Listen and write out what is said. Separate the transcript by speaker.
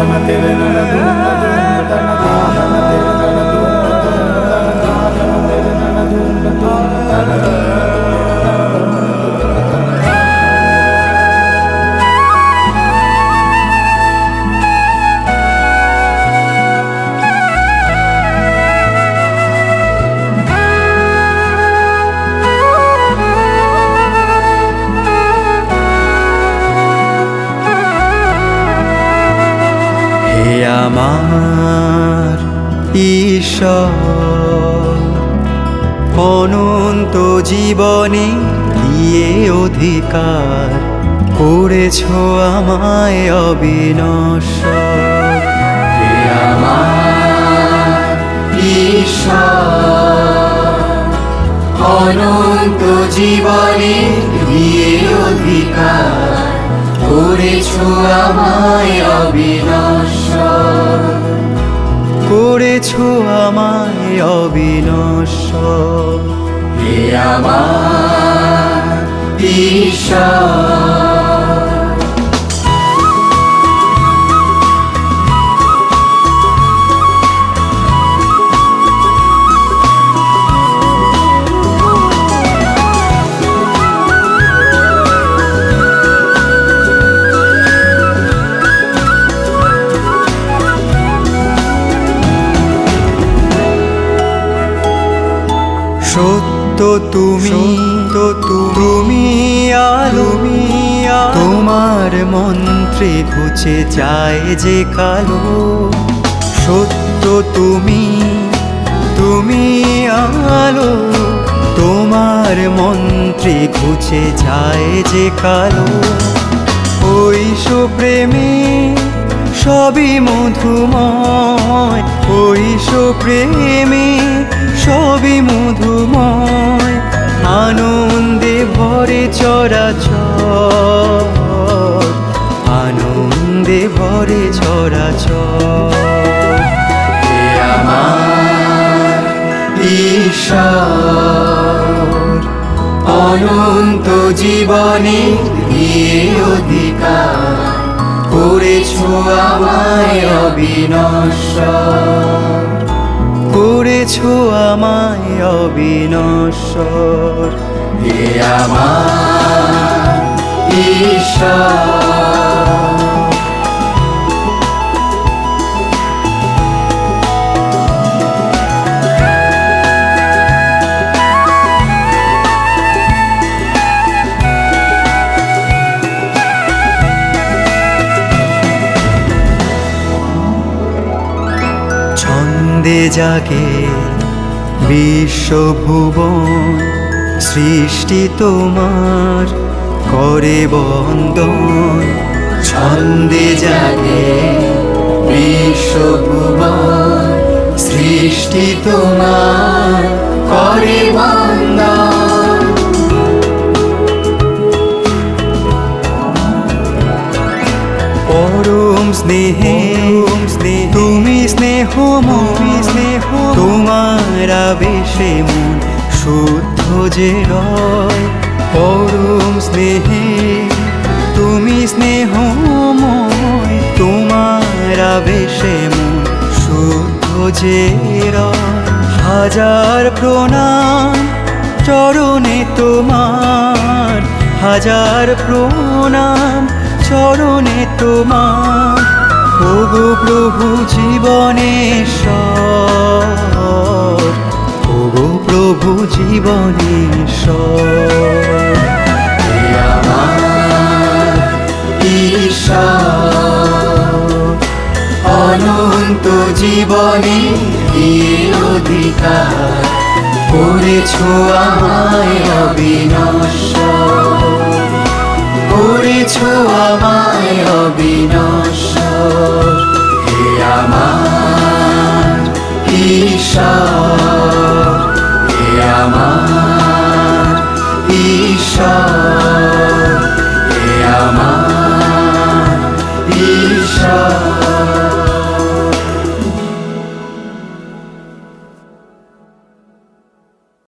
Speaker 1: হে আমার ঈশ্বর। অনন্ত জীবনে দিয়ে অধিকার করেছ আমায় আমার ঈশ্বর। অনন্ত জীবনে দিয়ে অধিকার করেছ আমায় অবিনশ্বর। করেছ আমায় অবিনশ্বর। হে আমার ঈশ্বর সত্য তুমি তো তুমি আলো তোমার মন্ত্রে ঘুচে যায় যে কালো। সত্য তুমি তুমি আলো তোমার মন্ত্রে ঘুচে যায় যে কালো। ঐশ প্রেমে সবই মধুময় ঐশ প্রেমে সবই মধুময়, আনন্দে ভরে চরাচর আনন্দে ভরে চরাচর আমার ঈশ্বর, অনন্ত জীবনে দিয়ে অধিকার করেছ আমায় অবিনশ্বর। করেছ আমায় অবিনশ্বর। হে আমার ঈশ্বর। ছন্দে জাগে বিশ্বভুবন সৃষ্টি তোমার করে বন্দন। ছন্দে জাগে বিশ্বভুবন সৃষ্টি তোমার করে বন্দন। পরম স্নেহে, তুমি স্নেহ স্নেহ তোমার আবেশে মন শুদ্ধ যে রয়, পরম স্নেহে। তুমি স্নেহময়, তোমার আবেশে মন শুদ্ধ যে রয়। হাজার প্রণাম চরণে তোমার, হাজার প্রণাম চরণে তোমার। ওগো প্রভু জীবনেশ্বর ওগো প্রভু জীবনেশ্বর অনন্ত জীবনে অধিকার করেছ আমায় অবিনশ্বর। ঈশ্বর হে আমার ঈশ্বর হে আমার ঈশ্বর